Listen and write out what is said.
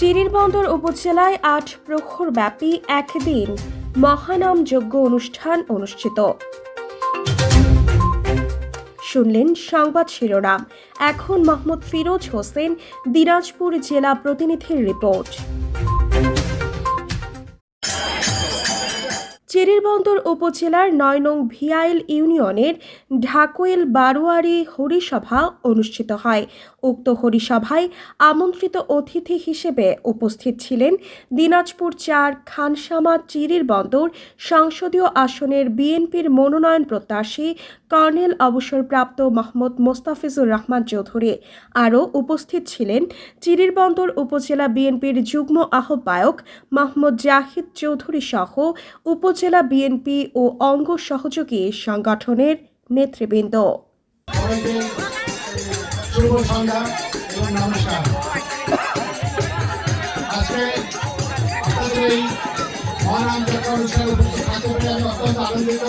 চিরিরবন্দর উপজেলায় আট প্রখর ব্যাপী একদিন মহানাম যজ্ঞ অনুষ্ঠান অনুষ্ঠিত। শুনলেন সংবাদ শিরোনাম। এখন মোহাম্মদ ফিরোজ হোসেন, দিনাজপুর জেলা প্রতিনিধির রিপোর্ট। চিরিরবন্দর উপজেলার নয় নং ভিআইল ইউনিয়নের ঢাকুয়েল বারোয়ারি হরিসভা অনুষ্ঠিত হয়। উক্ত হরিসভায় আমন্ত্রিত অতিথি হিসেবে উপস্থিত ছিলেন দিনাজপুর চার, খানসামা, চিরিরবন্দর সংসদীয় আসনের বিএনপির মনোনয়ন প্রত্যাশী কর্নেল অবসরপ্রাপ্ত মোহাম্মদ মোস্তাফিজুর রহমান চৌধুরী। আরও উপস্থিত ছিলেন চিরিরবন্দর উপজেলা বিএনপির যুগ্ম আহ্বায়ক মোহাম্মদ জাহিদ চৌধুরী সহ উপজেলা বিএনপি ও অঙ্গ সহযোগী সংগঠনের নেতৃবৃন্দ। আনন্দিত।